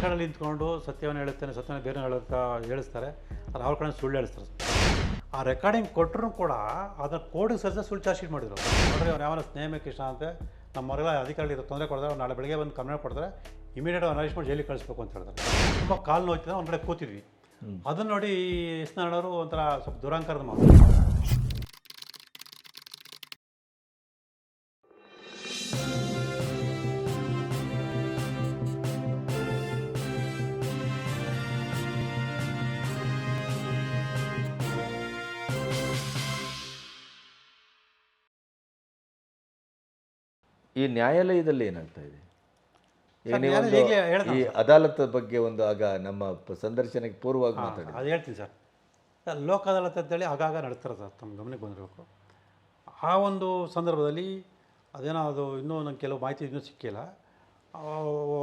ಕಡೆಗಳಲ್ಲಿ ನಿಂತ್ಕೊಂಡು ಸತ್ಯವನ್ನು ಹೇಳುತ್ತೇನೆ ಸತ್ಯವನ್ನು ಬೇರೆ ಹೇಳುತ್ತಾ ಹೇಳಿಸ್ತಾರೆ. ಅದು ಅವ್ರ ಕಡೆ ಸುಳ್ಳು ಹೇಳಿಸ್ತಾರೆ. ಆ ರೆಕಾರ್ಡಿಂಗ್ ಕೊಟ್ಟರು ಕೂಡ ಅದನ್ನು ಕೋರ್ಟಿಗೆ ಸರಿಸ ಸುಳ್ಳು ಚಾರ್ಜ್ ಶೀಟ್ ಮಾಡಿದ್ರು. ನೋಡ್ರಿ ಅವ್ರು ಯಾವನ ಸ್ನೇಹ ಕೃಷ್ಣ ಅಂತ ನಮ್ಮ ಮಗಳ ಅಧಿಕಾರಿಗಳಿಗೆ ತೊಂದರೆ ಕೊಡ್ತಾರೆ ನಾಳೆ ಬೆಳಗ್ಗೆ ಬಂದು ಕಂಪ್ಲೇಂಟ್ ಕೊಡ್ತಾರೆ. ಇಮಿಡಿಯೇಟ್ ಅವ್ರು ಅರೆಸ್ಟ್ ಮಾಡಿ ಜೈಲಿಗೆ ಕಳಿಸ್ಬೇಕು ಅಂತ ಹೇಳ್ತಾರೆ. ತುಂಬ ಕಾಲು ನೋಯ್ತಿದೆ ಒಂದು ಕಡೆ ಕೂತಿದ್ವಿ. ಅದನ್ನು ನೋಡಿ ಸ್ನಾಡೋರು ಒಂಥರ ಸ್ವಲ್ಪ ದುರಂಕಾರದ ಮಾತು. ಈ ನ್ಯಾಯಾಲಯದಲ್ಲಿ ಏನಾಗ್ತಾ ಇದೆ? ಈಗ ಈ ಅದಾಲತ್ ಬಗ್ಗೆ ಒಂದು ಆಗ ನಮ್ಮ ಪ- ಸಂದರ್ಶನಕ್ಕೆ ಪೂರ್ವವಾಗಿ ಮಾತಾಡಿ. ಅದು ಹೇಳ್ತೀನಿ ಸರ್. ಸರ್ ಲೋಕ ಅದಾಲತ್ ಅಂತೇಳಿ ಆಗಾಗ ನಡೆಸ್ತಾರೆ ಸರ್ ತಮ್ಮ ಗಮನಕ್ಕೆ ಬಂದಿರಬೇಕು. ಆ ಒಂದು ಸಂದರ್ಭದಲ್ಲಿ ಅದೇನೋ ಅದು ಇನ್ನೂ ನಂಗೆ ಕೆಲವು ಮಾಹಿತಿ ಇನ್ನೂ ಸಿಕ್ಕಿಲ್ಲ. ಆ,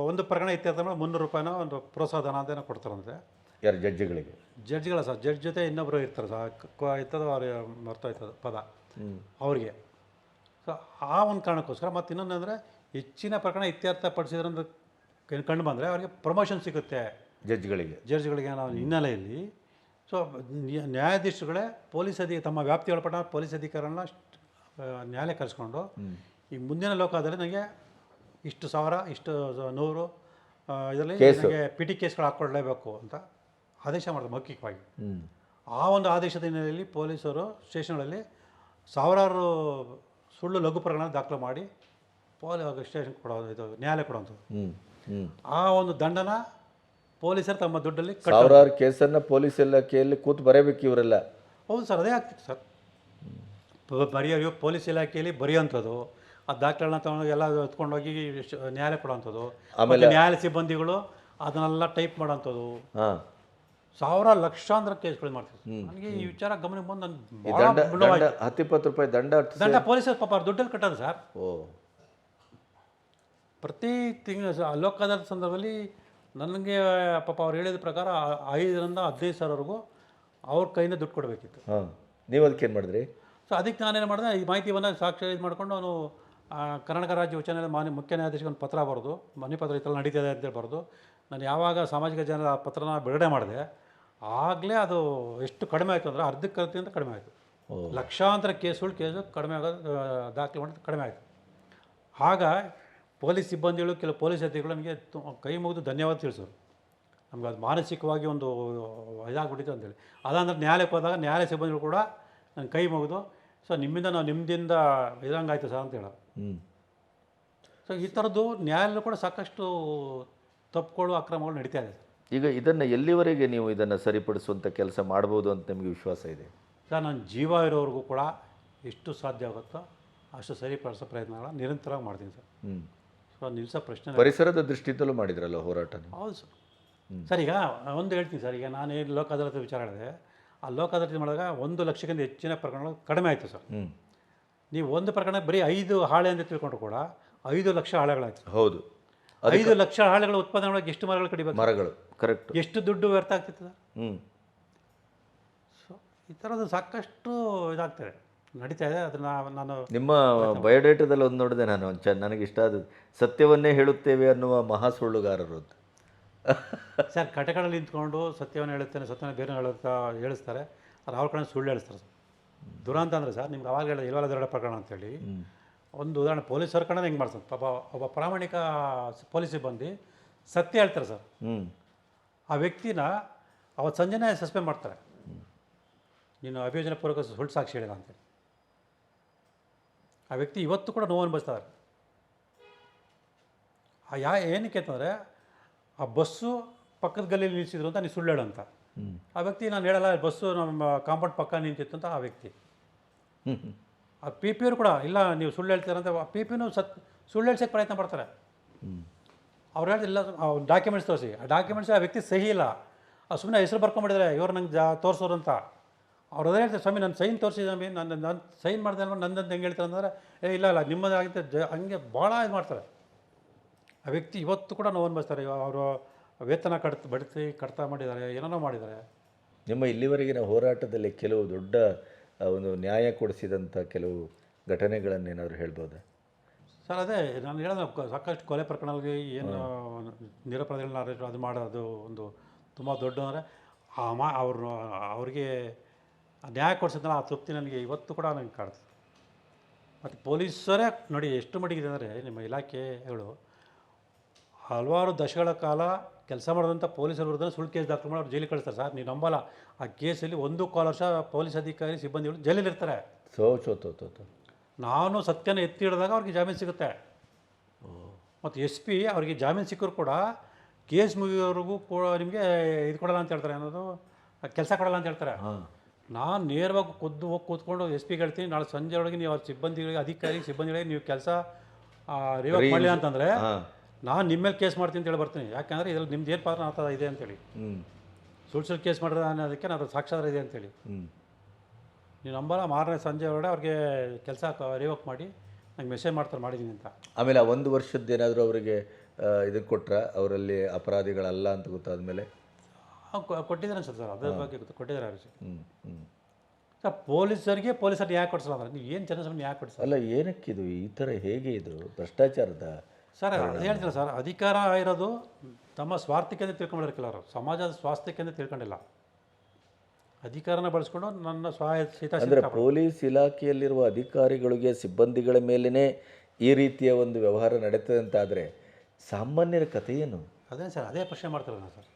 ಒಂದು ಪ್ರಕರಣ ಇತ್ಯರ್ಥ ಮಾಡಿ ಮುನ್ನೂರು ರೂಪಾಯಿನ ಒಂದು ಪ್ರೋತ್ಸಾಹಧನ ಅಂತೇನೋ ಕೊಡ್ತಾರಂತೆ. ಯಾರು ಜಡ್ಜ್ಗಳಿಗೆ? ಜಡ್ಜ್ಗಳ ಸರ್ ಜಡ್ಜ್ ಜೊತೆ ಇನ್ನೊಬ್ಬರು ಇರ್ತಾರೆ ಸರ್ ಇರ್ತದೋ ಅವ್ರು ಮರ್ತಾಯ್ತದ ಪದ. ಅವ್ರಿಗೆ. ಸೊ ಆ ಒಂದು ಕಾರಣಕ್ಕೋಸ್ಕರ ಮತ್ತು ಇನ್ನೊಂದು ಅಂದರೆ ಹೆಚ್ಚಿನ ಪ್ರಕರಣ ಇತ್ಯರ್ಥ ಪಡಿಸಿದ್ರಂತ ಕಂಡು ಬಂದರೆ ಅವರಿಗೆ ಪ್ರಮೋಷನ್ ಸಿಗುತ್ತೆ. ಜಡ್ಜ್ಗಳಿಗೆ ಜಡ್ಜ್ಗಳಿಗೆ ನಾವು ಹಿನ್ನೆಲೆಯಲ್ಲಿ. ಸೊ ನ್ಯಾಯಾಧೀಶಗಳೇ ನ್ಯಾಯಾಧೀಶರುಗಳೇ ಪೊಲೀಸ್ ಅಧಿ ತಮ್ಮ ವ್ಯಾಪ್ತಿ ಒಳಪಟ್ಟ ಪೊಲೀಸ್ ಅಧಿಕಾರನ ನ್ಯಾಯಾಲಯ ಕರೆಸ್ಕೊಂಡು ಈ ಮುಂದಿನ ಲೋಕದಲ್ಲಿ ನನಗೆ ಇಷ್ಟು ಸಾವಿರ ಇಷ್ಟು ನೂರು ಇದರಲ್ಲಿ ನನಗೆ ಪಿ ಟಿ ಕೇಸ್ಗಳು ಹಾಕ್ಕೊಳ್ಳೇಬೇಕು ಅಂತ ಆದೇಶ ಮಾಡಿದ್ರು ಮೌಖಿಕವಾಗಿ. ಆ ಒಂದು ಆದೇಶದ ಹಿನ್ನೆಲೆಯಲ್ಲಿ ಪೊಲೀಸರು ಸ್ಟೇಷನ್ಗಳಲ್ಲಿ ಸಾವಿರಾರು ಸುಳ್ಳು ಲಘು ಪ್ರಕರಣ ದಾಖಲು ಮಾಡಿ ಪೊಲೀ ಸ್ಟೇಷನ್ ಕೊಡೋದು ಇದು ನ್ಯಾಯಾಲಯ ಕೊಡೋದು ಆ ಒಂದು ದಂಡನ ಪೊಲೀಸರು ತಮ್ಮ ದುಡ್ಡಲ್ಲಿ ಸಾವಿರಾರು ಕೇಸನ್ನು ಪೊಲೀಸ್ ಇಲಾಖೆಯಲ್ಲಿ ಕೂತು ಬರೆಯಬೇಕು ಇವರೆಲ್ಲ. ಹೌದು ಸರ್ ಅದೇ ಆಗ್ತಿತ್ತು ಸರ್. ಬರೆಯೋ ಪೊಲೀಸ್ ಇಲಾಖೆಯಲ್ಲಿ ಬರೆಯೋಂಥದ್ದು ಆ ದಾಖಲೆಗಳನ್ನ ತಗೊಂಡು ಎಲ್ಲ ಎತ್ಕೊಂಡೋಗಿ ನ್ಯಾಯಾಲಯ ಕೊಡೋಂಥದ್ದು ಆಮೇಲೆ ನ್ಯಾಯಾಲಯ ಸಿಬ್ಬಂದಿಗಳು ಅದನ್ನೆಲ್ಲ ಟೈಪ್ ಮಾಡೋಂಥದ್ದು ಹಾಂ. ಸಾವಿರ ಲಕ್ಷಾಂತರ ಕೇಸ್ಗಳು ಮಾಡ್ತಿದ್ರು. ನನಗೆ ಈ ವಿಚಾರ ಗಮನಕ್ಕೆ ಬಂದು ನನ್ನ ಈ ಹತ್ತಿಪ್ಪತ್ತು ರೂಪಾಯಿ ದಂಡ ದಂಡ ಪೊಲೀಸರು ಪಾಪ ಅವ್ರು ದುಡ್ಡಲ್ಲಿ ಕಟ್ಟೋದು ಸರ್. ಓ. ಪ್ರತಿ ತಿಂಗಳ ಲೋಕ ಅದಾಲತ್ ಸಂದರ್ಭದಲ್ಲಿ ನನಗೆ ಪಾಪ ಅವ್ರು ಹೇಳಿದ ಪ್ರಕಾರ ಐದರಿಂದ ಹದಿನೈದು ಸಾವಿರವರೆಗೂ ಅವ್ರ ಕೈಯಿಂದ ದುಡ್ಡು ಕೊಡಬೇಕಿತ್ತು. ಹಾಂ. ನೀವು ಅದಕ್ಕೆ ಏನು ಮಾಡಿದ್ರಿ? ಸೊ ಅದಕ್ಕೆ ನಾನೇನು ಮಾಡಿದೆ ಈ ಮಾಹಿತಿಯನ್ನು ಸಾಕ್ಷಿ ಇದು ಮಾಡಿಕೊಂಡು ಅವನು ಕರ್ನಾಟಕ ರಾಜ್ಯ ಉಚ್ಚ ನ್ಯಾಯಾಲಯ ಮಾನ್ಯ ಮುಖ್ಯ ನ್ಯಾಯಾಧೀಶಕ್ಕೆ ಒಂದು ಪತ್ರ ಬರೆದು ಮನೆ ಪತ್ರ ಇತ್ತಲ್ಲ ಇದೆ ಅಂತೇಳಿ ಬರೆದು ನಾನು ಯಾವಾಗ ಸಾಮಾಜಿಕ ಜನರ ಆ ಪತ್ರನ ಬಿಡುಗಡೆ ಮಾಡಿದೆ ಆಗಲೇ ಅದು ಎಷ್ಟು ಕಡಿಮೆ ಆಯಿತು ಅಂದರೆ ಅರ್ಧಕ್ಕೆ ಅರ್ಧದಿಂದ ಕಡಿಮೆ ಆಯಿತು. ಲಕ್ಷಾಂತರ ಕೇಸುಗಳು ಕೇಸು ಕಡಿಮೆ ಆಗೋದು ದಾಖಲೆ ಮಾಡೋದು ಕಡಿಮೆ ಆಯಿತು. ಆಗ ಪೊಲೀಸ್ ಸಿಬ್ಬಂದಿಗಳು ಕೆಲವು ಪೊಲೀಸ್ ಅಧಿಕಾರಿಗಳು ನಮಗೆ ತು- ಕೈ ಮುಗಿದು ಧನ್ಯವಾದ ತಿಳಿಸೋರು. ನಮ್ಗೆ ಅದು ಮಾನಸಿಕವಾಗಿ ಒಂದು ಇದಾಗ್ಬಿಟ್ಟಿತ್ತು ಅಂತೇಳಿ. ಅದಾಂದ್ರೆ ನ್ಯಾಯಾಲಯಕ್ಕೆ ಹೋದಾಗ ನ್ಯಾಯಾಲಯ ಸಿಬ್ಬಂದಿಗಳು ಕೂಡ ನನ್ನ ಕೈ ಮುಗಿದು ಸೊ ನಿಮ್ಮಿಂದ ನಾವು ನಿಮ್ಮದಿಂದ ಇದಂಗಾಯ್ತು ಸರ್ ಅಂತ ಸೊ ಈ ಥರದ್ದು ನ್ಯಾಯಾಲಯ ಕೂಡ ಸಾಕಷ್ಟು ತಪ್ಪುಗಳು ಅಕ್ರಮಗಳು ನಡೀತಾ ಇದೆ ಈಗ ಇದನ್ನು ಎಲ್ಲಿವರೆಗೆ ನೀವು ಇದನ್ನು ಸರಿಪಡಿಸುವಂಥ ಕೆಲಸ ಮಾಡ್ಬೋದು ಅಂತ ನಿಮಗೆ ವಿಶ್ವಾಸ ಇದೆ? ಸರ್ ನಾನು ಜೀವ ಇರೋವರೆಗೂ ಕೂಡ ಎಷ್ಟು ಸಾಧ್ಯ ಆಗುತ್ತೋ ಅಷ್ಟು ಸರಿಪಡಿಸೋ ಪ್ರಯತ್ನಗಳ ನಿರಂತರವಾಗಿ ಮಾಡ್ತೀನಿ ಸರ್. ಹ್ಞೂ ಸೊ ನಿಲ್ಲಿಸೋ ಪ್ರಶ್ನೆ ಪರಿಸರದ ದೃಷ್ಟಿಯಿಂದಲೂ ಮಾಡಿದ್ರಲ್ಲ ಹೋರಾಟ ನೀವು? ಹೌದು ಸರ್. ಸರ್ ಈಗ ಒಂದು ಹೇಳ್ತೀನಿ ಸರ್ ಈಗ ನಾನು ಏನು ಲೋಕ ಅದಾಲತ್ ವಿಚಾರ ಹೇಳಿದೆ ಆ ಲೋಕ ಅದಾಲತ್ ಮಾಡಿದಾಗ ಒಂದು ಲಕ್ಷಕ್ಕಿಂತ ಹೆಚ್ಚಿನ ಪ್ರಕರಣಗಳು ಕಡಿಮೆ ಆಯಿತು ಸರ್. ಹ್ಞೂ ನೀವು ಒಂದು ಪ್ರಕರಣ ಬರೀ ಐದು ಹಾಳೆ ಅಂತ ತಿಳ್ಕೊಂಡ್ರು ಕೂಡ ಐದು ಲಕ್ಷ ಹಾಳೆಗಳಾಯ್ತು ಹೌದು. ಐದು ಲಕ್ಷ ಹಾಳೆಗಳ ಉತ್ಪಾದನೆ ಒಳಗೆ ಎಷ್ಟು ಮರಗಳು ಕಡಿಬೇಕು? ಮರಗಳು. ಕರೆಕ್ಟ್ ಎಷ್ಟು ದುಡ್ಡು ವ್ಯರ್ಥ ಆಗ್ತಿತ್ತು ಸರ್ ಹ್ಞೂ ಸೊ ಈ ಥರದ ಸಾಕಷ್ಟು ಇದಾಗ್ತದೆ. ನಡೀತಾ ಇದೆ. ಅದನ್ನು ನಾನು ನಿಮ್ಮ ಬಯೋಡೇಟಾದಲ್ಲಿ ಒಂದು ನೋಡಿದೆ ನಾನು. ಒಂದು ಚ ನನಗೆ ಇಷ್ಟ ಆದದ್ದು. ಸತ್ಯವನ್ನೇ ಹೇಳುತ್ತೇವೆ ಅನ್ನುವ ಮಹಾ ಸುಳ್ಳುಗಾರರು ಅಂತ. ಸರ್ ಕಟಕಡಲ್ಲಿ ನಿಂತ್ಕೊಂಡು ಸತ್ಯವನ್ನು ಹೇಳುತ್ತೇನೆ ಸತ್ಯವನ್ನು ಬೇರೆ ಹೇಳುತ್ತಾ ಹೇಳಿಸ್ತಾರೆ. ಅದು ಅವ್ರ ಕಡೆ ಸುಳ್ಳು ಹೇಳಿಸ್ತಾರೆ ಸರ್. ದುರಂತ ಅಂದರೆ ಸರ್ ನಿಮ್ಗೆ ಅವಾಗ ಹೇಳಿದ ಇಲ್ವಲ್ಲ ದೊಡ್ಡ ಪ್ರಕರಣ ಅಂತೇಳಿ. ಒಂದು ಉದಾಹರಣೆ ಪೊಲೀಸ್ ಕಡೆ ಹೆಂಗೆ ಮಾಡ್ತಾರೆ ಪಾಪ ಒಬ್ಬ ಪ್ರಾಮಾಣಿಕ ಪೊಲೀಸಿಗೆ ಬಂದು ಸಿಬ್ಬಂದಿ ಸತ್ಯ ಹೇಳ್ತಾರೆ ಸರ್. ಹ್ಞೂ ಆ ವ್ಯಕ್ತಿನ ಅವತ್ತು ಸಂಜೆನೇ ಸಸ್ಪೆಂಡ್ ಮಾಡ್ತಾರೆ. ನೀನು ಅಭಿಯೋಜನೆ ಪೂರ್ವಕ ಸುಳ್ಳು ಸಾಕ್ಷಿ ಹೇಳಿದ ಅಂತೇಳಿ ಆ ವ್ಯಕ್ತಿ ಇವತ್ತು ಕೂಡ ನೋವು ಅನುಭವಿಸ್ತಾರೆ ಆ ಯಾ ಏನಕ್ಕೆ ಅಂತಂದರೆ ಆ ಬಸ್ಸು ಪಕ್ಕದ ಗಲ್ಲಿಯಲ್ಲಿ ನಿಲ್ಲಿಸಿದ್ರು ಅಂತ ನೀನು ಸುಳ್ಳು ಹೇಳಂತ ಅಂತ. ಆ ವ್ಯಕ್ತಿ ನಾನು ಹೇಳಲ್ಲ ಬಸ್ಸು ನಮ್ಮ ಕಾಂಪೌಂಡ್ ಪಕ್ಕ ನಿಂತಿತ್ತು ಅಂತ ಆ ವ್ಯಕ್ತಿ. ಆ ಪಿ ಪಿಯವರು ಕೂಡ, ಇಲ್ಲ, ನೀವು ಸುಳ್ಳು ಹೇಳ್ತೀರ ಅಂತ ಪಿ ಪಿನೂ ಸತ್, ಸುಳ್ಳು ಹೇಳಿಸಕ್ಕೆ ಪ್ರಯತ್ನ ಪಡ್ತಾರೆ. ಅವ್ರು ಹೇಳ್ತಿಲ್ಲ ಡಾಕ್ಯುಮೆಂಟ್ಸ್ ತೋರಿಸಿ. ಆ ಡಾಕ್ಯುಮೆಂಟ್ಸ್ ಆ ವ್ಯಕ್ತಿ ಸಹಿ ಇಲ್ಲ. ಆ ಸುಮ್ಮನೆ ಹೆಸರು ಬರ್ಕೊಂಡ್ಬಿಟ್ಟಿದ್ರೆ ಇವ್ರು ನಂಗೆ ಜಾ, ತೋರಿಸೋರು ಅಂತ. ಅವ್ರು ಅದೇ ಹೇಳ್ತಾರೆ, ಸ್ವಾಮಿ, ನಾನು ಸೈನ್ ತೋರಿಸಿ ಸ್ವಾಮಿ? ನನ್ನ ನಾನು ಸೈನ್ ಮಾಡಿದೆ ಅಲ್ವ? ನಂದಂತ ಹೆಂಗೆ ಹೇಳ್ತಾರೆ ಅಂದರೆ ಏ, ಇಲ್ಲ ಇಲ್ಲ ನಿಮ್ಮದಾಗಿದ್ದೆ ಜ, ಹಂಗೆ ಭಾಳ ಇದು ಮಾಡ್ತಾರೆ. ಆ ವ್ಯಕ್ತಿ ಇವತ್ತು ಕೂಡ ನೋವು ಅನ್ಭವಿಸ್ತಾರೆ. ಅವರು ವೇತನ ಕಟ್ ಬಡ್ತಿ ಕಡ್ತ ಮಾಡಿದ್ದಾರೆ, ಏನೇನೋ ಮಾಡಿದ್ದಾರೆ. ನಿಮ್ಮ ಇಲ್ಲಿವರೆಗಿನ ಹೋರಾಟದಲ್ಲಿ ಕೆಲವು ದೊಡ್ಡ ಒಂದು ನ್ಯಾಯ ಕೊಡಿಸಿದಂಥ ಕೆಲವು ಘಟನೆಗಳನ್ನೇನಾದರೂ ಹೇಳ್ಬೋದಾ? ಸರ್ ಅದೇ ನಾನು ಹೇಳೋದು ಸಾಕಷ್ಟು ಕೊಲೆ ಪ್ರಕರಣಗಳಿಗೆ ಏನು ನಿರಪರಾಧಿಗಳನ್ನ ಅರೆಸ್ಟ್ ಅದು ಮಾಡೋದು ಒಂದು ತುಂಬ ದೊಡ್ಡ ಅಂದರೆ ಆ ಮಾ ಅವ್ರ ಅವ್ರಿಗೆ ನ್ಯಾಯ ಕೊಡಿಸಿದ್ನಲ್ಲ ಆ ತೃಪ್ತಿ ನನಗೆ ಇವತ್ತು ಕೂಡ ನನಗೆ ಕಾಡ್ತದೆ ಮತ್ತು ಪೊಲೀಸರೇ ನೋಡಿ ಎಷ್ಟು ಮಡಿಗಿದೆ ಅಂದರೆ ನಿಮ್ಮ ಇಲಾಖೆಗಳು. ಹಲವಾರು ದಶಕಗಳ ಕಾಲ ಕೆಲಸ ಮಾಡಿದಂಥ ಪೊಲೀಸರ ವಿರುದ್ಧ ಸುಳ್ಳು ಕೇಸ್ ದಾಖಲು ಮಾಡಿ ಅವ್ರು ಜೈಲಿಗೆ ಕಳಿಸ್ತಾರೆ ಸರ್ ನೀವು ನಂಬಲ್ಲ. ಆ ಕೇಸಲ್ಲಿ ಒಂದು ಕಾಲ ವರ್ಷ ಪೊಲೀಸ್ ಅಧಿಕಾರಿ ಸಿಬ್ಬಂದಿಗಳು ಜೈಲಲ್ಲಿರ್ತಾರೆ ಇರ್ತಾರೆ. ಸೋ ನಾನು ಸತ್ಯನ ಎತ್ತಿ ಹಿಡಿದಾಗ ಅವ್ರಿಗೆ ಜಾಮೀನು ಸಿಗುತ್ತೆ. ಮತ್ತು ಎಸ್ ಪಿ ಅವರಿಗೆ ಜಾಮೀನು ಸಿಕ್ಕರು ಕೂಡ ಕೇಸ್ ಮುಗಿಯೋವರೆಗೂ ಕೂಡ ನಿಮಗೆ ಇದು ಕೊಡಲ್ಲ ಅಂತ ಹೇಳ್ತಾರೆ ಅನ್ನೋದು ಕೆಲಸ ಕೊಡಲ್ಲ ಅಂತ ಹೇಳ್ತಾರೆ. ನಾನು ನೇರವಾಗಿ ಕುದ್ದು ಹೋಗಿ ಕೂತ್ಕೊಂಡು ಎಸ್ ಪಿ ಹೇಳ್ತೀನಿ ನಾಳೆ ಸಂಜೆ ಒಳಗೆ ನೀವು ಅವ್ರ ಸಿಬ್ಬಂದಿಗಳಿಗೆ ಅಧಿಕಾರಿ ಸಿಬ್ಬಂದಿಗಳಿಗೆ ನೀವು ಕೆಲಸ ರಿವರ್ಕ್ ಮಾಡಲಿಲ್ಲ ಅಂತಂದರೆ ನಾನು ನಿಮ್ಮ ಮೇಲೆ ಕೇಸ್ ಮಾಡ್ತೀನಿ ಅಂತ ಹೇಳಿ ಬರ್ತೀನಿ. ಯಾಕಂದರೆ ಇದ್ರಲ್ಲಿ ನಿಮ್ದು ಏನು ಪಾತ್ರ ಆಗ್ತದ ಇದೆ ಅಂತೇಳಿ ಹ್ಞೂ ಸುಳ್ಳು ಸುಳ್ಳು ಕೇಸ್ ಮಾಡಿದ್ರೆ ಅನ್ನೋದಕ್ಕೆ ನಾನು ಸಾಕ್ಷಾಧಾರ ಇದೆ ಅಂತೇಳಿ ಹ್ಞೂ ನೀವು ನಂಬಲ್ಲ ಮಾರನೇ ಸಂಜೆ ಒಳಗಡೆ ಅವ್ರಿಗೆ ಕೆಲಸ ರಿವೋಕ್ ಮಾಡಿ ನಂಗೆ ಮೆಸೇಜ್ ಮಾಡ್ತಾರೆ ಮಾಡಿದ್ದೀನಿ ಅಂತ. ಆಮೇಲೆ ಆ ಒಂದು ವರ್ಷದ್ದು ಏನಾದರೂ ಅವರಿಗೆ ಇದಕ್ಕೆ ಕೊಟ್ಟರೆ ಅವರಲ್ಲಿ ಅಪರಾಧಿಗಳಲ್ಲ ಅಂತ ಗೊತ್ತಾದ ಮೇಲೆ ಕೊಟ್ಟಿದ್ದಾರೆ ಅನ್ಸುತ್ತೆ ಸರ್ ಅದ್ರ ಬಗ್ಗೆ ಗೊತ್ತು ಕೊಟ್ಟಿದ್ದಾರೆ ಅವ್ರಿಗೆ ಸರ್ ಪೊಲೀಸರಿಗೆ ಪೊಲೀಸರಿಗೆ ಯಾಕೆ ಕೊಡಿಸಲ್ಲ ಅಂದ್ರೆ ನೀವು ಏನು ಜನಸಂಖ್ಯೆ ಯಾಕೆ ಕೊಡಿಸಲ್ಲ? ಅಲ್ಲ ಏನಕ್ಕಿದು? ಈ ಥರ ಹೇಗೆ ಇದು? ಭ್ರಷ್ಟಾಚಾರದ ಸರ್ ಅದು ಸರ್ ಅಧಿಕಾರ ಇರೋದು ತಮ್ಮ ಸ್ವಾರ್ಥಕ್ಕೆ ಅಂತ ಅವರು. ಸಮಾಜದ ಸ್ವಾಸ್ಥ್ಯಕ್ಕೆ ಅಂತ ತಿಳ್ಕೊಂಡಿಲ್ಲ ಅಧಿಕಾರನ ಬಳಸ್ಕೊಂಡು ನನ್ನ ಸಹಾಯ ಅಂದರೆ ಪೊಲೀಸ್ ಇಲಾಖೆಯಲ್ಲಿರುವ ಅಧಿಕಾರಿಗಳಿಗೆ ಸಿಬ್ಬಂದಿಗಳ ಮೇಲೇ ಈ ರೀತಿಯ ಒಂದು ವ್ಯವಹಾರ ನಡೀತದೆ ಅಂತಾದರೆ ಸಾಮಾನ್ಯರ ಕಥೆ ಏನು? ಅದೇ ಸರ್ ಅದೇ ಪ್ರಶ್ನೆ ಮಾಡ್ತಾರೆ ಸರ್.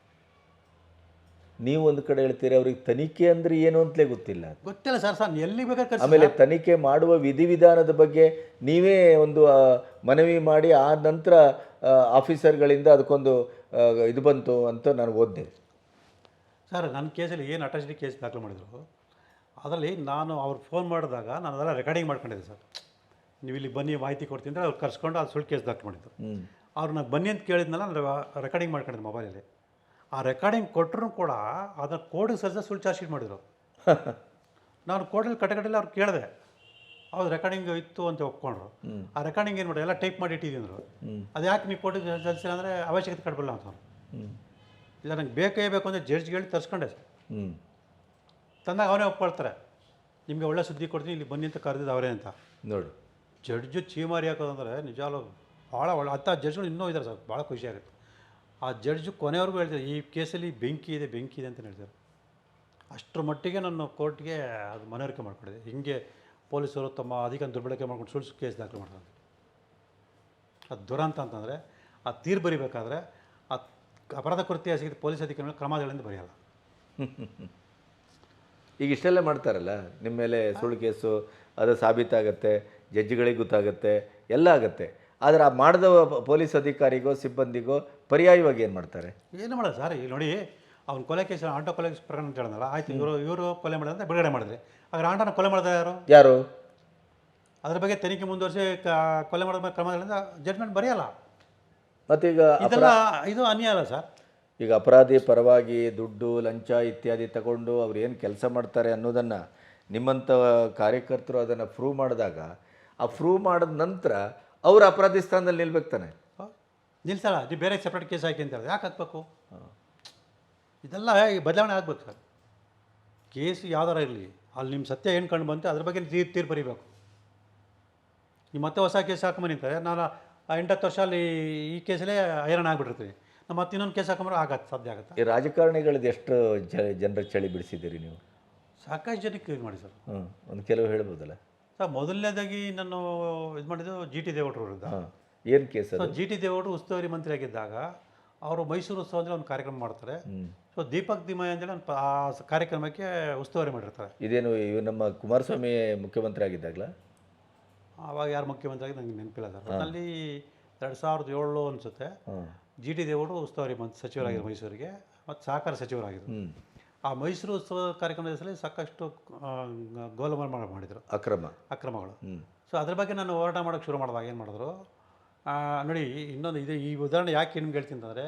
ನೀವು ಒಂದು ಕಡೆ ಹೇಳ್ತೀರಿ ಅವ್ರಿಗೆ ತನಿಖೆ ಅಂದರೆ ಏನು ಅಂತಲೇ ಗೊತ್ತಿಲ್ಲ. ಗೊತ್ತಿಲ್ಲ ಸರ್ ಸರ್ ಎಲ್ಲಿ ಬೇಕಾದ್ರೆ ಆಮೇಲೆ ತನಿಖೆ ಮಾಡುವ ವಿಧಿವಿಧಾನದ ಬಗ್ಗೆ ನೀವೇ ಒಂದು ಮನವಿ ಮಾಡಿ ಆ ನಂತರ ಆಫೀಸರ್ಗಳಿಂದ ಅದಕ್ಕೊಂದು ಇದು ಬಂತು ಅಂತ ನಾನು ಓದಿದೆ. ಸರ್ ನನ್ನ ಕೇಸಲ್ಲಿ ಏನು ಅಟ್ಯಾಚ್ಡ್ ಕೇಸ್ ದಾಖಲು ಮಾಡಿದ್ರು ಅದರಲ್ಲಿ ನಾನು ಅವ್ರು ಫೋನ್ ಮಾಡಿದಾಗ ನಾನು ಅದೆಲ್ಲ ರೆಕಾರ್ಡಿಂಗ್ ಮಾಡ್ಕೊಂಡಿದ್ದೆ ಸರ್. ನೀವು ಇಲ್ಲಿ ಬನ್ನಿ ಮಾಹಿತಿ ಕೊಡ್ತೀನಿ ಅಂದರೆ ಅವ್ರು ಕರ್ಸ್ಕೊಂಡು ಅದು ಸುಳ್ಳು ಕೇಸ್ ದಾಖಲು ಮಾಡಿದ್ದು ಹ್ಞೂ ಅವ್ರು ನಾನು ಬನ್ನಿ ಅಂತ ಕೇಳಿದ್ನಲ್ಲ ನಾನು ರೆಕಾರ್ಡಿಂಗ್ ಮಾಡ್ಕೊಂಡಿದ್ದೆ ಮೊಬೈಲಲ್ಲಿ. ಆ ರೆಕಾರ್ಡಿಂಗ್ ಕೊಟ್ಟರು ಕೂಡ ಅದನ್ನು ಕೋರ್ಟಿಗೆ ಸರಿಸ ಸುಳ್ಳು ಚಾರ್ಜ್ ಶೀಟ್ ಮಾಡಿದರು. ನಾನು ಕೋರ್ಟಲ್ಲಿ ಕಟಕಟಲ್ಲಿ ಅವ್ರು ಕೇಳಿದೆ ಹೌದು ರೆಕಾರ್ಡಿಂಗ್ ಇತ್ತು ಅಂತ ಒಪ್ಕೊಂಡ್ರು. ಆ ರೆಕಾರ್ಡಿಂಗ್ ಏನು ಮಾಡಿ ಎಲ್ಲ ಟೈಪ್ ಮಾಡಿ ಇಟ್ಟಿದ್ದೀನಿ ಅಂದರು. ಅದು ಯಾಕೆ ನೀವು ಕೋರ್ಟಿಗೆ ಸಲ್ಲಿಸಿಲ್ಲ ಅಂದರೆ ಅವಶ್ಯಕತೆ ಕಟ್ಬಲ್ಲ ಅಂತ ಅವ್ರು. ಇಲ್ಲ ನಂಗೆ ಬೇಕೇ ಬೇಕು ಅಂದರೆ ಜಡ್ಜ್ಗೆ ಹೇಳಿ ತರಿಸ್ಕೊಂಡೆ ಸರ್. ಹ್ಞೂ ತಂದಾಗ ಅವನೇ ಒಪ್ಕೊಳ್ತಾರೆ ನಿಮಗೆ ಒಳ್ಳೆ ಸುದ್ದಿ ಕೊಡ್ತೀನಿ ಇಲ್ಲಿ ಬನ್ನಿ ಅಂತ ಕರೆದಿದ್ದು ಅವರೇ ಅಂತ. ನೋಡಿ. ಜಡ್ಜು ಚೀಮಾರಿ ಹಾಕೋದಂದ್ರೆ ನಿಜಾಲು ಭಾಳ ಒಳ್ಳೆ ಹತ್ತು ಜಡ್ಜ್ಗಳು ಇನ್ನೂ ಇದ್ದಾರೆ ಸರ್ ಭಾಳ ಖುಷಿಯಾಗುತ್ತೆ ಆ ಜಡ್ಜು ಕೊನೆವರೆಗೂ ಹೇಳ್ತಾರೆ, ಈ ಕೇಸಲ್ಲಿ ಬೆಂಕಿ ಇದೆ ಬೆಂಕಿ ಇದೆ ಅಂತ ಹೇಳ್ತಾರೆ. ಅಷ್ಟರ ಮಟ್ಟಿಗೆ ನಾನು ಕೋರ್ಟ್ಗೆ ಅದು ಮನವರಿಕೆ ಮಾಡಿಕೊಡಿದೆ. ಹಿಂಗೆ ಪೊಲೀಸರು ತಮ್ಮ ಅಧಿಕ ದುರ್ಬಳಕೆ ಮಾಡ್ಕೊಂಡು ಸುಳ್ಳು ಕೇಸ್ ದಾಖಲು ಮಾಡ್ತಾರೆ. ಅದು ದುರಂತ ಅಂತಂದರೆ, ಆ ತೀರ್ ಬರಿಬೇಕಾದ್ರೆ, ಆ ಅಪರಾಧ ಕೃತ್ಯ ಸಿಗಿದ ಪೊಲೀಸ್ ಅಧಿಕಾರಿಗಳು ಕ್ರಮಗಳಿಂದ ಬರೆಯಲ್ಲ. ಈಗ ಇಷ್ಟೆಲ್ಲ ಮಾಡ್ತಾರಲ್ಲ, ನಿಮ್ಮ ಮೇಲೆ ಸುಳ್ಳು ಕೇಸು, ಅದು ಸಾಬೀತಾಗತ್ತೆ, ಜಡ್ಜ್ಗಳಿಗೆ ಗೊತ್ತಾಗತ್ತೆ, ಎಲ್ಲ ಆಗತ್ತೆ. ಆದರೆ ಆ ಮಾಡಿದ ಪೊಲೀಸ್ ಅಧಿಕಾರಿಗೋ ಸಿಬ್ಬಂದಿಗೋ ಪರ್ಯಾಯವಾಗಿ ಏನು ಮಾಡ್ತಾರೆ? ಏನು ಮಾಡೋದು ಸರ್ ಈಗ ನೋಡಿ ಅವ್ನು ಕೊಲೆ ಕೇಸ್ ಆಟೋ ಕೊಲೆ ಕೇಸ್ ಪ್ರಕರಣ ಅಂತ ಹೇಳಿದ್ನಲ್ಲ ಆಯ್ತು ಇವರು ಇವರು ಕೊಲೆ ಮಾಡಿದ್ರೆ ಬಿಡುಗಡೆ ಮಾಡಿದ್ರೆ. ಆಗ ಆಟೋನ ಕೊಲೆ ಮಾಡಿದ ಯಾರು? ಯಾರು? ಅದ್ರ ಬಗ್ಗೆ ತನಿಖೆ ಮುಂದುವರಿಸಿ ಕೊಲೆ ಮಾಡಿದ ಮೇಲೆ ಕ್ರಮಗಳಿಂದ ಜಡ್ಜ್ಮೆಂಟ್ ಬರೆಯಲ್ಲ. ಮತ್ತೀಗ ಇದೆಲ್ಲ ಇದು ಅನ್ಯಾಯ ಅಲ್ಲ ಸರ್. ಈಗ ಅಪರಾಧಿ ಪರವಾಗಿ ದುಡ್ಡು ಲಂಚ ಇತ್ಯಾದಿ ತಗೊಂಡು ಅವ್ರು ಏನು ಕೆಲಸ ಮಾಡ್ತಾರೆ ಅನ್ನೋದನ್ನು ನಿಮ್ಮಂಥ ಕಾರ್ಯಕರ್ತರು ಅದನ್ನು ಪ್ರೂವ್ ಮಾಡಿದಾಗ ಆ ಪ್ರೂವ್ ಮಾಡಿದ ನಂತರ ಅವ್ರ ಅಪರಾಧಿ ಸ್ಥಾನದಲ್ಲಿ ನಿಲ್ಬೇಕು ತಾನೆ? ನಿಲ್ಸಲ್ಲ ನೀವು ಬೇರೆ ಸಪ್ರೇಟ್ ಕೇಸ್ ಹಾಕಿ ಅಂತ ಹೇಳಿದ್ರೆ ಯಾಕೆ ಹಾಕ್ಬೇಕು? ಇದೆಲ್ಲ ಬದಲಾವಣೆ ಆಗ್ಬೇಕು ಸರ್? ಕೇಸ್ ಯಾವ್ದಾರ ಇರಲಿ ಅಲ್ಲಿ ನಿಮ್ಮ ಸತ್ಯ ಏನು ಕಂಡು ಬಂತು ಅದ್ರ ಬಗ್ಗೆ ತೀರ್ ತೀರ್ಪು ಬರೀಬೇಕು. ನೀವು ಮತ್ತೆ ಹೊಸ ಕೇಸ್ ಹಾಕೊಂಬನಿ ಅಂತಾರೆ ನಾನು ಎಂಟತ್ತು ವರ್ಷ ಅಲ್ಲಿ ಈ ಕೇಸಲ್ಲೇ ಹೈರಾಣ ಆಗಿಬಿಟ್ಟಿರ್ತೀನಿ. ನಮ್ಮ ಮತ್ತೆ ಇನ್ನೊಂದು ಕೇಸ್ ಹಾಕೊಂಬರೋ ಆಗತ್ತೆ ಸಾಧ್ಯ ಆಗುತ್ತೆ. ಈ ರಾಜಕಾರಣಿಗಳದ್ದು ಎಷ್ಟು ಜ ಜನರ ಚಳಿ ಬಿಡಿಸಿದ್ದೀರಿ ನೀವು? ಸಾಕಷ್ಟು ಜನಕ್ಕೆ ಇದು ಮಾಡಿ ಸರ್. ಹ್ಞೂ ಒಂದು ಕೆಲವು ಹೇಳ್ಬೋದಲ್ಲ? ಸರ್ ಮೊದಲನೇದಾಗಿ ನಾನು ಇದು ಮಾಡಿದ್ದು ಜಿ ಟಿ ದೇವೇಗೌಡರ ವಿರುದ್ಧ ಏನು ಕೇಸ್ ಸೊ ಜಿ ಟಿ ಉಸ್ತುವಾರಿ ಮಂತ್ರಿ ಆಗಿದ್ದಾಗ ಅವರು ಮೈಸೂರು ಉತ್ಸವ ಅಂದರೆ ಒಂದು ಕಾರ್ಯಕ್ರಮ ಮಾಡ್ತಾರೆ. ಸೊ ದೀಪಕ್ ದಿಮಯ ಅಂತೇಳಿ ಒಂದು ಆ ಕಾರ್ಯಕ್ರಮಕ್ಕೆ ಉಸ್ತುವಾರಿ ಮಾಡಿರ್ತಾರೆ. ಇದೇನು ಇವು ನಮ್ಮ ಕುಮಾರಸ್ವಾಮಿ ಮುಖ್ಯಮಂತ್ರಿ ಆಗಿದ್ದಾಗಲ ಆವಾಗ ಯಾರು ಮುಖ್ಯಮಂತ್ರಿ ಆಗಿ ನನಗೆ ನೆನಪಿಲ್ಲ ಸರ್. ಅಲ್ಲಿ ಎರಡು ಸಾವಿರದ ಏಳು ಅನಿಸುತ್ತೆ. ಜಿ ಟಿ ದೇವೇಗೌಡರು ಉಸ್ತುವಾರಿ ಮಂತ್ ಸಚಿವರಾಗಿದ್ದರು ಮೈಸೂರಿಗೆ ಮತ್ತು ಸಹಕಾರ ಸಚಿವರಾಗಿದ್ದರು ಆ ಮೈಸೂರು ಉತ್ಸವ ಕಾರ್ಯಕ್ರಮದ ಹೆಸರಲ್ಲಿ ಸಾಕಷ್ಟು ಗೋಲಮಾಲ ಮಾಡಿದರು. ಅಕ್ರಮ. ಅಕ್ರಮಗಳು. ಸೊ ಅದ್ರ ಬಗ್ಗೆ ನಾನು ಹೋರಾಟ ಮಾಡೋಕ್ಕೆ ಶುರು ಮಾಡಿದಾಗ ಏನು ಮಾಡಿದ್ರು? ನೋಡಿ ಇನ್ನೊಂದು ಇದು ಈ ಉದಾಹರಣೆ ಯಾಕೆ ನಿಮ್ಗೆ ಹೇಳ್ತೀನಿ ಅಂದರೆ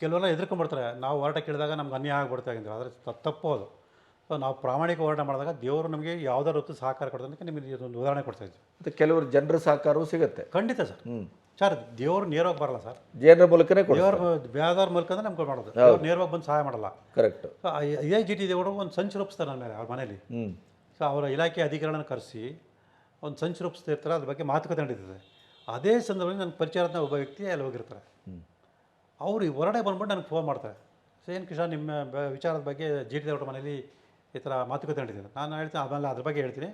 ಕೆಲವೆಲ್ಲ ಎದುರ್ಕೊಂಡ್ಬಿಡ್ತಾರೆ ನಾವು ಹೋರಾಟ ಕೇಳಿದಾಗ ನಮ್ಗೆ ಅನ್ಯಾಯ ಆಗ್ಬಿಡ್ತಾ ಇದ್ದೀವಿ ಆದರೆ ತಪ್ಪು ಅದು. ಸೊ ನಾವು ಪ್ರಾಮಾಣಿಕ ಹೋರಾಟ ಮಾಡಿದಾಗ ದೇವರು ನಮಗೆ ಯಾವುದಾದ್ರು ಹೊತ್ತು ಸಹಕಾರ ಕೊಡ್ತಾರೆ ನಿಮಗೆ ಒಂದು ಉದಾಹರಣೆ ಕೊಡ್ತಾ ಇದ್ದೀವಿ ಮತ್ತು ಕೆಲವರು ಜನರ ಸಹಕಾರವೂ ಸಿಗುತ್ತೆ. ಖಂಡಿತ ಸರ್. ಹ್ಞೂ ಸರ್ ದೇವ್ರು ನೇರವಾಗಿ ಬರಲ್ಲ ಸರ್. ಜನರ ಮೂಲಕನೇ ದೇವ್ರ ಬೇರೆದವ್ರ ಮೂಲಕ ಅಂದ್ರೆ ನಮ್ಗೆ ಮಾಡೋದು ದೇವ್ರು ನೇರವಾಗಿ ಬಂದು ಸಹಾಯ ಮಾಡಲ್ಲ. ಕರೆಕ್ಟ್ ಇದೇ ಜಿ ಟಿ ದೇವರು ಒಂದು ಸಂಚು ರೂಪಿಸ್ತಾರೆ ನನ್ನ ಮೇಲೆ ಅವ್ರ ಮನೇಲಿ. ಸೊ ಅವರ ಇಲಾಖೆ ಅಧಿಕಾರಿಗಳನ್ನ ಕರೆಸಿ ಒಂದು ಸಂಚು ರೂಪಿಸ್ತಿರ್ತಾರೆ ಅದ್ರ ಬಗ್ಗೆ ಮಾತುಕತೆ ನಡೀತದೆ. ಅದೇ ಸಂದರ್ಭದಲ್ಲಿ ನನ್ನ ಪರಿಚಯದ ಒಬ್ಬ ವ್ಯಕ್ತಿ ಅಲ್ಲಿ ಹೋಗಿರ್ತಾರೆ. ಅವರು ಹೊರಡೆ ಬಂದ್ಬಿಟ್ಟು ನನಗೆ ಫೋನ್ ಮಾಡ್ತಾರೆ. ಸೇನ್ ಕಿಶಾನ್ ನಿಮ್ಮ ವಿಚಾರದ ಬಗ್ಗೆ ಜಿ ಟಿ ದೇವರ ಮನೇಲಿ ಈ ಥರ ಮಾತುಕತೆ ನಡೆದಿದೆ ನಾನು ಹೇಳ್ತೀನಿ ಆಮೇಲೆ ಅದ್ರ ಬಗ್ಗೆ ಹೇಳ್ತೀನಿ.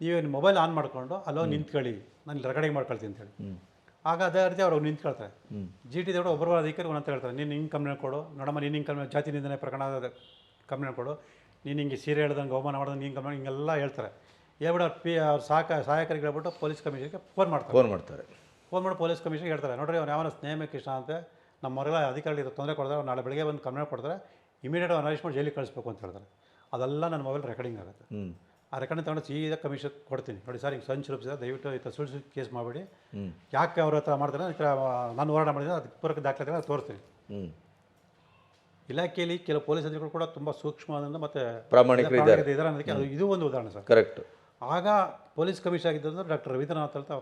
ನೀವು ನಿಮ್ಮ ಮೊಬೈಲ್ ಆನ್ ಮಾಡಿಕೊಂಡು ಅಲ್ಲೋ ನಿಂತ್ಕೊಳ್ಳಿ. ನಾನು ರೆಕಾರ್ಡಿಂಗ್ ಮಾಡ್ಕೊಳ್ತೀನಿ ಅಂತೇಳಿ ಆಗ ಅದೇ ರೀತಿ ಅವ್ರು ನಿಂತ್ಕೊಳ್ತಾರೆ. ಜಿ ಟಿ ದೇವರು ಒಬ್ಬರು ಅಧಿಕಾರಿ ಒಂದಂತ ಹೇಳ್ತಾರೆ ನೀನು ಹಿಂಗೆ ಕಂಪ್ಲೇಂಟ್ ಕೊಡು. ನೋಡಮ್ಮ ನೀನು ಹಿಂಗೆ ಕಂಪ್ಲೇಂಟ್ ಜಾತಿ ನಿಂದನೆ ಪ್ರಕರಣ ಕಂಪ್ಲೇಂಟ್ ಕೊಡು. ನೀನು ಹಿಂಗೆ ಸೀರೆ ಹೇಳ್ದಂಗೆ ಅವಮಾನ ಮಾಡ್ದಂಗೆ ಹಿಂಗೆ ಕಂಪ್ಲೇಂಟ್ ಹಿಂಗೆಲ್ಲ ಹೇಳ್ತಾರೆ. ಹೇಳ್ಬಿಟ್ಟು ಅವ್ರು ಪಿ ಅವ್ರ ಸಾಕ ಸಹಾಯಕರಿಗೆ ಹೇಳ್ಬಿಟ್ಟು ಪೊಲೀಸ್ ಕಮಿಷನ್ಗೆ ಫೋನ್ ಮಾಡ್ತಾರೆ. ಫೋನ್ ಮಾಡ್ತಾರೆ. ಫೋನ್ ಮಾಡಿ ಪೊಲೀಸ್ ಕಮಿಷನ್ಗೆ ಹೇಳ್ತಾರೆ ನೋಡ್ರಿ ಅವ್ನು ಯಾವನ ಸ್ನೇಹ ಕೃಷ್ಣ ಅಂತ ನಮ್ಮ ಹೊರಗೆಲ್ಲ ಅಧಿಕಾರಿಗಳು ತೊಂದರೆ ಕೊಡ್ತಾರೆ ಅವ್ರು ನಾಳೆ ಬೆಳಗ್ಗೆ ಬಂದು ಕಂಪ್ಲೇಂಟ್ ಕೊಡ್ತಾರೆ ಇಮಿಡಿಯೇಟ್ ಅವ್ನು ಅರೆಸ್ಟ್ ಮಾಡಿ ಜೈಲಿಗೆ ಕಳಿಸ್ಬೇಕು ಅಂತ ಹೇಳ್ತಾರೆ. ಅದೆಲ್ಲ ನನ್ನ ಮೊಬೈಲ್ ರೆಕಾರ್ಡಿಂಗ್ ಆಗುತ್ತೆ. ಹ್ಞೂ ಆ ರೆಕಾರ್ಡ್ ತಗೊಂಡು ಸೀದಾ ಕಮಿಷನ್ ಕೊಡ್ತೀನಿ. ನೋಡಿ ಸರ್ ಹಿಂಗೆ ಸಂಚು ರೂಪಿಸಿದ ದಯವಿಟ್ಟು ಈ ಥರ ಸುಳ್ಳು ಸುಳ್ಳು ಕೇಸ್ ಮಾಡಬೇಡಿ. ಯಾಕೆ ಅವ್ರ ಹತ್ರ ಮಾಡ್ತಾರೆ ಈ ಥರ ನಾನು ಹೋರಾಟ ಮಾಡಿದ್ರೆ ಅದಕ್ಕೆ ಪೂರಕ ದಾಖಲೆಗಳನ್ನ ತೋರಿಸ್ತೀನಿ. ಇಲಾಖೆಯಲ್ಲಿ ಕೆಲವು ಪೊಲೀಸ್ ಅಧಿಕಾರಿಗಳು ಕೂಡ ತುಂಬ ಸೂಕ್ಷ್ಮವಾದ ಮತ್ತು ಪ್ರಾಮಾಣಿಕರು ಇದ್ದಾರೆ. ಅನ್ನೋದಕ್ಕೆ ಅದು ಇದು ಒಂದು ಉದಾಹರಣೆ ಸರ್ ಕರೆಕ್ಟ್ ಆಗ ಪೊಲೀಸ್ ಕಮಿಷನ್ ಆಗಿದ್ದಂದ್ರೆ ಡಾಕ್ಟರ್ ರವೀಂದ್ರನಾಥ್ ಅಂತ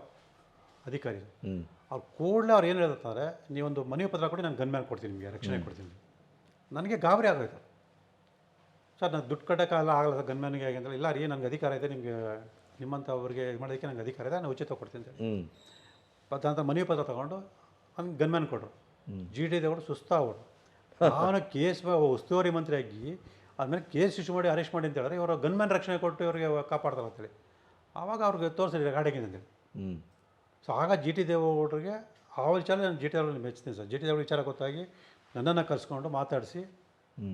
ಅಧಿಕಾರಿ. ಅವ್ರು ಕೂಡಲೇ ಅವ್ರು ಏನು ಹೇಳ್ತಾರೆ ನೀವೊಂದು ಮನವಿ ಪತ್ರ ಕೊಡಿ ನಾನು ಗನ್ಮ್ಯಾನ್ ಕೊಡ್ತೀನಿ ನಿಮಗೆ ರಕ್ಷಣೆ ಕೊಡ್ತೀನಿ. ನನಗೆ ಗಾಬರಿ ಆಗೋಯ್ತು. ಸರ್ ನಾನು ದುಡ್ಡು ಕಟ್ಟೋಕ್ಕಾಗಲ್ಲ ಆಗಲ್ಲ ಸರ್ ಗನ್ಮ್ಯಾನಿಗೆ ಹೇಗೆ ಅಂತ ಇಲ್ಲ ರೀ ನನಗೆ ಅಧಿಕಾರ ಇದೆ ನಿಮಗೆ ನಿಮ್ಮಂಥ ಅವ್ರಿಗೆ ಇದು ಮಾಡೋದಕ್ಕೆ ನನಗೆ ಅಧಿಕಾರ ಇದೆ ನಾನು ಉಚಿತ ಕೊಡ್ತೀನಿ ಅಂತೇಳಿ. ಹ್ಞೂ ಅಂತ ಮನವಿ ಪತ್ರ ತೊಗೊಂಡು ನನಗೆ ಗನ್ಮ್ಯಾನ್ ಕೊಡ್ರು ಜಿ ಡಿ ದೇವರು ಸುಸ್ತಾಗ್ಬಿಟ್ರು. ನಾನು ಕೇಸ್ ಉಸ್ತುವಾರಿ ಮಂತ್ರಿ ಆಗಿ ಆದ್ಮೇಲೆ ಕೇಸ್ ಇಶ್ಯೂ ಮಾಡಿ ಅರೆಸ್ಟ್ ಮಾಡಿ ಅಂತ ಹೇಳಿದ್ರೆ ಇವರು ಗನ್ಮ್ಯಾನ್ ರಕ್ಷಣೆ ಕೊಟ್ಟು ಇವರಿಗೆ ಕಾಪಾಡ್ತಾರೆ ಅಂತೇಳಿ. ಆವಾಗ ಅವ್ರಿಗೆ ತೋರಿಸಿದ್ರೆ ಗಾಡಿಗೆ ಅಂತೇಳಿ. ಹ್ಞೂ ಸೊ ಆಗ ಜಿ ಟಿ ದೇವೇಗೌಡರಿಗೆ ಆ ವಿಚಾರ ನಾನು ಜಿ ಟಿ ದೇವ್ರಿಗೆ ಮೆಚ್ತೀನಿ ಸರ್. ಜಿ ಟಿ ದೇವ್ರ ವಿಚಾರ ಗೊತ್ತಾಗಿ ನನ್ನನ್ನು ಕರೆಸ್ಕೊಂಡು ಮಾತಾಡಿಸಿ ಹ್ಞೂ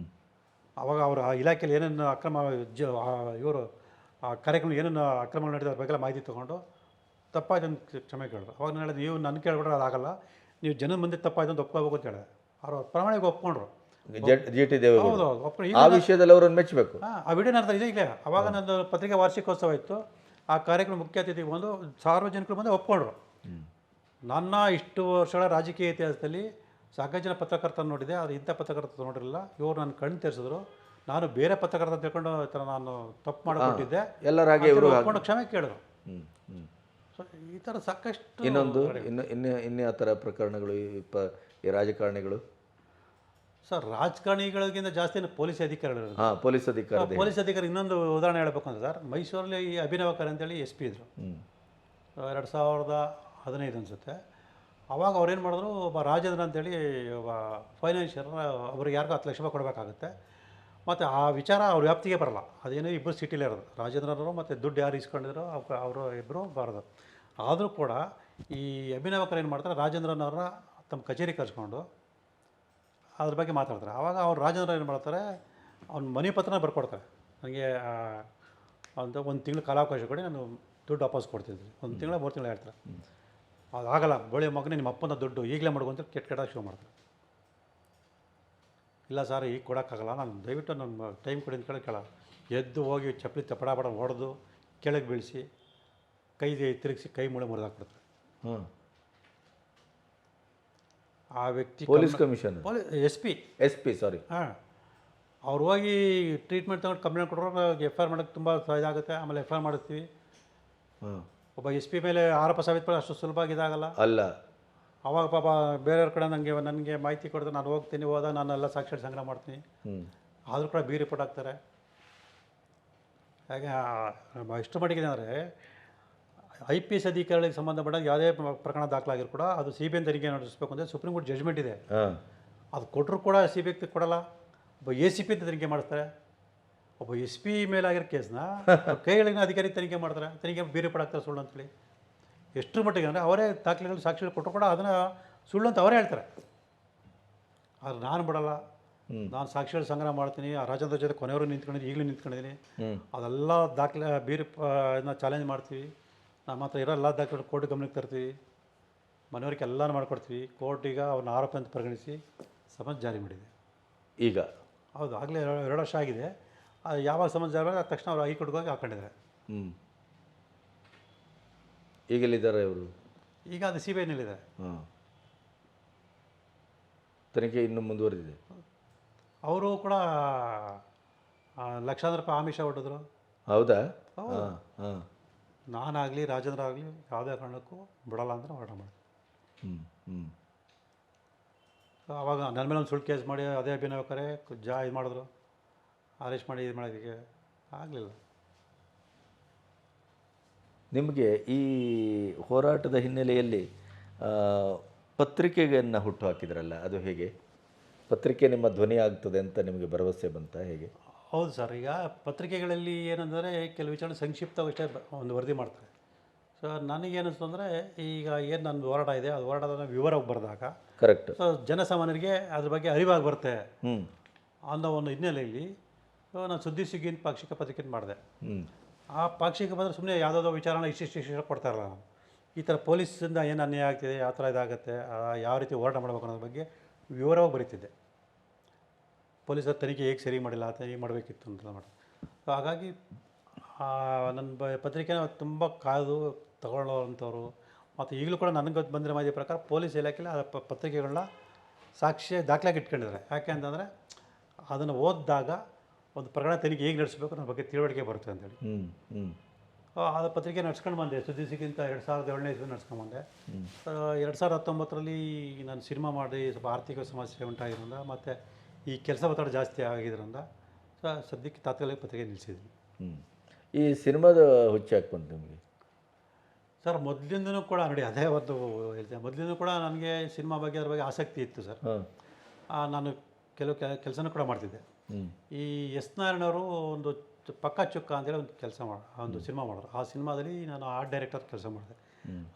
ಆವಾಗ ಅವರು ಆ ಇಲಾಖೆಯಲ್ಲಿ ಏನೇನು ಅಕ್ರಮ ಜ ಇವರು ಆ ಕಾರ್ಯಕ್ರಮ ಏನೇನು ಅಕ್ರಮ ನಡೆದ ಬಗ್ಗೆ ಮಾಹಿತಿ ತೊಗೊಂಡು ತಪ್ಪಾಯ್ತು ಅಂತ ಕ್ಷಮೆ ಕೇಳಿದ್ರು. ಅವಾಗ ನಾನು ಹೇಳಿದೆ ನೀವು ನನ್ನ ಕೇಳ್ಬಿಟ್ರೆ ಅದಾಗಲ್ಲ ನೀವು ಜನ ಮುಂದೆ ತಪ್ಪಾಯ್ತು ಅಂತ ಒಪ್ಕೋಬೇಕು ಅಂತ ಹೇಳಿದೆ. ಅವರು ಪ್ರಾಮಾಣಿಕ ಒಪ್ಕೊಂಡ್ರು. G T Devegowda. ಆ ವಿಷಯದಲ್ಲಿ ಅವರನ್ನು ಮೆಚ್ಚಬೇಕು. ಆ ವಿಡಿಯೋ ನಡೆದ ಇದೆ ಅವಾಗ ನಂದು ಪತ್ರಿಕೆ ವಾರ್ಷಿಕೋತ್ಸವ ಇತ್ತು. ಆ ಕಾರ್ಯಕ್ರಮ ಮುಖ್ಯ ಅತಿಥಿ ಬಂದು ಸಾರ್ವಜನಿಕರು ಬಂದು ಒಪ್ಕೊಂಡ್ರು. ನನ್ನ ಇಷ್ಟು ವರ್ಷಗಳ ರಾಜಕೀಯ ಇತಿಹಾಸದಲ್ಲಿ ಸಾಕಷ್ಟು ಜನ ಪತ್ರಕರ್ತ ನೋಡಿದೆ ಆದರೆ ಇಂಥ ಪತ್ರಕರ್ತ ನೋಡಿರಲಿಲ್ಲ. ಇವರು ನನ್ನ ಕಣ್ಣು ತೆರೆಸಿದ್ರು. ನಾನು ಬೇರೆ ಪತ್ರಕರ್ತ ತಿಳ್ಕೊಂಡು ಈ ಥರ ನಾನು ತಪ್ಪು ಮಾಡಿಕೊಟ್ಟಿದ್ದೆ. ಎಲ್ಲರಾಗಿ ಇವರು ಒಪ್ಕೊಂಡು ಕ್ಷಮೆ ಕೇಳಿದ್ರು. ಸೊ ಈ ಥರ ಸಾಕಷ್ಟು ಇನ್ನೊಂದು ಇನ್ನು ಇನ್ನು ಇನ್ನೇ ಆ ಥರ ಪ್ರಕರಣಗಳು ಈ ರಾಜಕಾರಣಿಗಳು? ಸರ್ ರಾಜಕಾರಣಿಗಳಿಗಿಂತ ಜಾಸ್ತಿ ಪೊಲೀಸ್ ಅಧಿಕಾರಿಗಳು ಪೊಲೀಸ್ ಅಧಿಕಾರಿ ಪೊಲೀಸ್ ಅಧಿಕಾರಿ ಇನ್ನೊಂದು ಉದಾಹರಣೆ ಹೇಳಬೇಕು ಅಂತ ಸರ್ ಮೈಸೂರಲ್ಲಿ ಈ ಅಭಿನವಕರ್ ಅಂತೇಳಿ ಎಸ್ ಪಿ ಇದ್ರು. ಎರಡು ಸಾವಿರದ ಹದಿನೈದು ಅನಿಸುತ್ತೆ. ಅವಾಗ ಅವ್ರೇನು ಮಾಡಿದ್ರು, ಒಬ್ಬ ರಾಜೇಂದ್ರ ಅಂತೇಳಿ ಒಬ್ಬ ಫೈನಾನ್ಷಿಯರ್ ಅವ್ರಿಗೆ ಯಾರಿಗೂ ಹತ್ತು ಲಕ್ಷ ರೂಪಾಯಿ ಕೊಡಬೇಕಾಗುತ್ತೆ. ಮತ್ತು ಆ ವಿಚಾರ ಅವ್ರ ವ್ಯಾಪ್ತಿಗೆ ಬರಲ್ಲ. ಅದೇನೋ ಇಬ್ಬರು ಸಿಟಿಲೇ ಇರೋದು. ರಾಜೇಂದ್ರನವರು ಮತ್ತು ದುಡ್ಡು ಯಾರು ಇಸ್ಕೊಂಡಿದ್ರು ಅವ್ರು ಇಬ್ಬರು ಬಾರದು. ಆದರೂ ಕೂಡ ಈ ಅಭಿನವಕರು ಏನು ಮಾಡ್ತಾರೆ, ರಾಜೇಂದ್ರನವ್ರ ತಮ್ಮ ಕಚೇರಿ ಕರೆಸ್ಕೊಂಡು ಅದ್ರ ಬಗ್ಗೆ ಮಾತಾಡ್ತಾರೆ. ಆವಾಗ ಅವ್ರು ರಾಜೇಂದ್ರ ಏನು ಮಾಡ್ತಾರೆ, ಅವ್ನ ಮನೆ ಪತ್ರನ ಬರ್ಕೊಡ್ತಾರೆ. ನನಗೆ ಅಂತ ಒಂದು ತಿಂಗಳು ಕಾಲಾವಕಾಶ ಕೊಡಿ, ನಾನು ದುಡ್ಡು ವಾಪಸ್ ಕೊಡ್ತೀನಿ ಒಂದು ತಿಂಗಳ, ಮೂರು ತಿಂಗಳು ಹೇಳ್ತಾರೆ. ಅದಾಗಲ್ಲ ಬಳಿ ಮಗನೇ ನಿಮ್ಮ ಅಪ್ಪನ ದುಡ್ಡು ಈಗಲೇ ಮಾಡ್ಕೊ ಅಂತ ಕೆಟ್ಟ ಕೆಟ್ಟ ಶೋ ಮಾಡ್ತಾರೆ ಇಲ್ಲ ಸರ್ ಈಗ ಕೊಡೋಕ್ಕಾಗಲ್ಲ ನಾನು ದಯವಿಟ್ಟು ನನ್ನ ಟೈಮ್ ಕೊಡಿ ಅಂತ ಕೇಳಿ ಕೇಳ ಎದ್ದು ಹೋಗಿ ಚಪ್ಪಲಿ ತಪ್ಪಡ ಪಡ ಹೊಡೆದು ಕೆಳಗೆ ಬೀಳಿಸಿ ಕೈ ತಿರುಗಿಸಿ ಕೈ ಮುಳೆ ಮುರಿದಾಕ್ಬಿಡ್ತಾರೆ ಹ್ಞೂ ಆ ವ್ಯಕ್ತಿ police commission. S P. S P sorry ಹಾಂ. ಅವ್ರು ಹೋಗಿ ಟ್ರೀಟ್ಮೆಂಟ್ ತಗೊಂಡು ಕಂಪ್ಲೇಂಟ್ ಕೊಟ್ಟರು ಎಫ್ ಐ ಆರ್ ಮಾಡೋಕ್ಕೆ ತುಂಬ ಇದಾಗುತ್ತೆ ಆಮೇಲೆ ಎಫ್ ಐ ಆರ್ ಮಾಡಿಸ್ತೀವಿ ಹಾಂ ಒಬ್ಬ ಎಸ್ ಪಿ ಮೇಲೆ ಆರೋಪ ಸಾಬೀತು ಅಷ್ಟು ಸುಲಭವಾಗಿ ಇದಾಗಲ್ಲ ಅಲ್ಲ. ಅವಾಗ ಪಾಪ ಬೇರೆಯವ್ರ ಕಡೆ ನನಗೆ ನನಗೆ ಮಾಹಿತಿ ಕೊಡ್ತಾರೆ ನಾನು ಹೋಗ್ತೀನಿ ಹೋದ ನಾನು ಎಲ್ಲ ಸಾಕ್ಷಿ ಸಂಗ್ರಹ ಮಾಡ್ತೀನಿ. ಆದರೂ ಕೂಡ ಬಿ ರಿಪೋರ್ಟ್ ಆಗ್ತಾರೆ ಹಾಗೆ ಎಷ್ಟು ಮಟ್ಟಿಗೆ ಅಂದರೆ ಐ ಪಿ ಎಸ್ ಅಧಿಕಾರಿಗಳಿಗೆ ಸಂಬಂಧಪಟ್ಟ ಯಾವುದೇ ಪ್ರಕರಣ ದಾಖಲಾಗಿರೋ ಕೂಡ ಅದು ಸಿ ಬಿ ಐ ತನಿಖೆ ನಡೆಸಬೇಕು ಅಂದರೆ ಸುಪ್ರೀಂ ಕೋರ್ಟ್ ಜಜ್ಮೆಂಟ್ ಇದೆ. ಅದು ಕೊಟ್ಟರು ಕೂಡ ಸಿ ಬಿ ಐ ಕೊಡಲ್ಲ. ಒಬ್ಬ ಎ ಸಿ ಪಿ ಅಂತ ತನಿಖೆ ಮಾಡ್ತಾರೆ ಒಬ್ಬ ಎಸ್ ಪಿ ಮೇಲಾಗಿರೋ ಕೇಸ್ನ ಕೈಗಳಿನ ಅಧಿಕಾರಿ ತನಿಖೆ ಮಾಡ್ತಾರೆ. ತನಿಖೆ ಬೇರೆ ಆಗ್ತಾರೆ ಸುಳ್ಳು ಅಂತೇಳಿ. ಎಷ್ಟು ಮಟ್ಟಿಗೆ ಅಂದರೆ ಅವರೇ ದಾಖಲೆಗಳು ಸಾಕ್ಷಿಗಳು ಕೊಟ್ಟು ಕೂಡ ಅದನ್ನು ಸುಳ್ಳು ಅಂತ ಅವರೇ ಹೇಳ್ತಾರೆ. ಆದ್ರೆ ನಾನು ಬಿಡಲ್ಲ. ನಾನು ಸಾಕ್ಷಿಗಳ ಸಂಗ್ರಹ ಮಾಡ್ತೀನಿ. ಆ ರಾಜೇಂದ್ರ ಜೊತೆ ಕೊನೆಯವರು ನಿಂತ್ಕೊಂಡಿದ್ದೀನಿ ಈಗಲೂ ನಿಂತ್ಕೊಂಡಿದ್ದೀನಿ. ಅದೆಲ್ಲ ದಾಖಲೆ ಬೇರೆ ಇದನ್ನ ಚಾಲೆಂಜ್ ಮಾಡ್ತೀವಿ. ನಮ್ಮ ಹತ್ರ ಇರೋ ಎಲ್ಲ ದಾಖಲೆ ಕೋರ್ಟ್ ಗಮನಕ್ಕೆ ತರ್ತೀವಿ. ಮನೆಯವ್ರಿಗೆ ಎಲ್ಲನೂ ಮಾಡಿಕೊಡ್ತೀವಿ. ಕೋರ್ಟ್ ಈಗ ಅವ್ರನ್ನ ಆರೋಪ ಅಂತ ಪರಿಗಣಿಸಿ ಸಮನ್ಸ್ ಜಾರಿ ಮಾಡಿದೆ. ಈಗ? ಹೌದು ಆಗಲೇ ಎರಡು ವರ್ಷ ಆಗಿದೆ. ಯಾವಾಗ ಸಂಬಂಧ ಜಾರಿ ತಕ್ಷಣ ಅವ್ರು ಹೈಕೋರ್ಟ್ಗೆ ಹೋಗಿ ಹಾಕೊಂಡಿದ್ದಾರೆ. ಹ್ಞೂ ಈಗೆಲ್ಲಿದ್ದಾರೆ ಇವರು? ಈಗ ಅದು ಸಿ ಬಿ ಐನಲ್ಲಿದೆ ಹಾಂ. ತನಿಖೆ ಇನ್ನೂ ಮುಂದುವರೆದಿದೆ. ಅವರು ಕೂಡ ಆ, ಲಕ್ಷಾಂತರ ರೂಪಾಯಿ ಆಮಿಷ ಹೊಡೆದ್ರು. ಹೌದಾ? ಹಾಂ ಹಾಂ. ನಾನಾಗಲಿ ರಾಜೇಂದ್ರ ಆಗಲಿ ಯಾವುದೇ ಕಾರಣಕ್ಕೂ ಬಿಡಲ್ಲ ಅಂತ ಹೊರಟ ಮಾಡಿ ಹ್ಞೂ ಹ್ಞೂ ಅವಾಗ ನನ್ನ ಮೇಲೆ ಒಂದು ಸುಳ್ಳು ಕೇಸ್ ಮಾಡಿ ಅದೇ ಅಭಿನಯಕರೇ ಜಾ ಇದು ಮಾಡಿದ್ರು. ಅರೆಸ್ಟ್ ಮಾಡಿ ಇದು ಮಾಡೋದಕ್ಕೆ ಆಗಲಿಲ್ಲ. ನಿಮಗೆ ಈ ಹೋರಾಟದ ಹಿನ್ನೆಲೆಯಲ್ಲಿ ಪತ್ರಿಕೆಯನ್ನು ಹುಟ್ಟು ಹಾಕಿದ್ರಲ್ಲ ಅದು ಹೇಗೆ? ಪತ್ರಿಕೆ ನಿಮ್ಮ ಧ್ವನಿ ಆಗ್ತದೆ ಅಂತ ನಿಮಗೆ ಭರವಸೆ ಬಂತ ಹೇಗೆ? ಹೌದು ಸರ್ ಈಗ ಪತ್ರಿಕೆಗಳಲ್ಲಿ ಏನಂದರೆ ಕೆಲವು ವಿಚಾರ ಸಂಕ್ಷಿಪ್ತವಷ್ಟೇ ಒಂದು ವರದಿ ಮಾಡ್ತಾರೆ. ಸೊ ನನಗೇನಿಸ್ತು ಅಂದರೆ ಈಗ ಏನು ನನ್ನ ಹೋರಾಟ ಇದೆ ಅದು ಹೋರಾಟದ ವಿವರ ಬರೆದಾಗ ಕರೆಕ್ಟ್ ಸೊ ಜನಸಾಮಾನ್ಯರಿಗೆ ಅದ್ರ ಬಗ್ಗೆ ಅರಿವಾಗಿ ಬರುತ್ತೆ ಹ್ಞೂ ಅನ್ನೋ ಒಂದು ಹಿನ್ನೆಲೆಯಲ್ಲಿ ನಾನು ಸುದ್ದಿ ಸುಗ್ಗಿನ ಪಾಕ್ಷಿಕ ಪತ್ರಿಕೆ ಮಾಡಿದೆ. ಆ ಪಾಕ್ಷಿಕ ಬಂದರೆ ಸುಮ್ಮನೆ ಯಾವುದೋ ವಿಚಾರನ ಇಷ್ಟಿಷ್ಟು ಇಷ್ಟು ಕೊಡ್ತಾ ಇರಲ್ಲ ನಾನು ಈ ಥರ ಪೊಲೀಸಿಂದ ಏನು ಅನ್ಯಾಯ ಆಗ್ತಿದೆ ಯಾವ ಥರ ಇದಾಗುತ್ತೆ ಯಾವ ರೀತಿ ಹೋರಾಟ ಮಾಡಬೇಕು ಅನ್ನೋದ್ರ ಬಗ್ಗೆ ವಿವರವಾಗಿ ಬರೀತಿದ್ದೆ. ಪೊಲೀಸರ ತನಿಖೆ ಹೇಗೆ ಸರಿ ಮಾಡಿಲ್ಲ ಅಥವಾ ಹೇಗೆ ಮಾಡಬೇಕಿತ್ತು ಅಂತ ಮಾಡಿ ಸೊ ಹಾಗಾಗಿ ನನ್ನ ಬ ಪತ್ರಿಕೆನ ತುಂಬ ಕಾದು ತಗೊಳ್ಳೋವಂಥವ್ರು ಮತ್ತು ಈಗಲೂ ಕೂಡ ನನಗೆ ಬಂದಿರೋ ಮಾಹಿತಿ ಪ್ರಕಾರ ಪೊಲೀಸ್ ಇಲಾಖೆಯಲ್ಲಿ ಆ ಪತ್ರಿಕೆಗಳನ್ನ ಸಾಕ್ಷಿ ದಾಖಲಾಗಿ ಇಟ್ಕೊಂಡಿದ್ದಾರೆ ಯಾಕೆ ಅಂತಂದರೆ ಅದನ್ನು ಓದಿದಾಗ ಒಂದು ಪ್ರಕರಣ ತನಿಖೆ ಹೇಗೆ ನಡೆಸಬೇಕು ಅನ್ನೋ ಬಗ್ಗೆ ತಿಳುವಳಿಕೆ ಬರುತ್ತೆ ಅಂತೇಳಿ. ಹ್ಞೂ ಹ್ಞೂ ಆ, ಪತ್ರಿಕೆ ನಡ್ಸ್ಕೊಂಡು ಬಂದೆ. ಸುದ್ದಿಸಿಗಿಂತ ಎರಡು ಸಾವಿರದ ಏಳನೇ ಇಸ್ವಿ ನಡ್ಸ್ಕೊಂಡು ಬಂದೆ. ಎರಡು ಸಾವಿರದ ಹತ್ತೊಂಬತ್ತರಲ್ಲಿ ನಾನು ಸಿನಿಮಾ ಮಾಡಿ ಸ್ವಲ್ಪ ಆರ್ಥಿಕ ಸಮಸ್ಯೆ ಉಂಟಾಗಿದ್ದರಿಂದ ಮತ್ತು ಈ ಕೆಲಸ ಒತ್ತಡ ಜಾಸ್ತಿ ಆಗಿದ್ದರಿಂದ ಸೊ ಸದ್ಯಕ್ಕೆ ತಾತ್ಕಾಲಿಕ ಪತ್ರಿಕೆ ನಿಲ್ಲಿಸಿದ್ವಿ ಹ್ಞೂ ಈ ಸಿನಿಮಾದ ಹುಚ್ಚು ಯಾಕೆ ಬಂತು ನಿಮಗೆ? ಸರ್ ಮೊದಲಿಂದನೂ ಕೂಡ ನೋಡಿ ಅದೇ ಒಂದು ಹೇಳ್ತೇನೆ ಮೊದಲಿಂದನೂ ಕೂಡ ನನಗೆ ಸಿನಿಮಾ ಬಗ್ಗೆ ಅದ್ರ ಬಗ್ಗೆ ಆಸಕ್ತಿ ಇತ್ತು ಸರ್. ನಾನು ಕೆಲವು ಕೆಲಸನೂ ಕೂಡ ಮಾಡ್ತಿದ್ದೆ. ಈ ಎಸ್ ನಾರಾಯಣವರು ಒಂದು ಪಕ್ಕ ಚುಕ್ಕ ಅಂತೇಳಿ ಒಂದು ಕೆಲಸ ಮಾಡ ಆ ಒಂದು ಸಿನಿಮಾ ಮಾಡಿದ್ರು. ಆ ಸಿನಿಮಾದಲ್ಲಿ ನಾನು ಆರ್ಟ್ ಡೈರೆಕ್ಟರ್ ಕೆಲಸ ಮಾಡಿದೆ.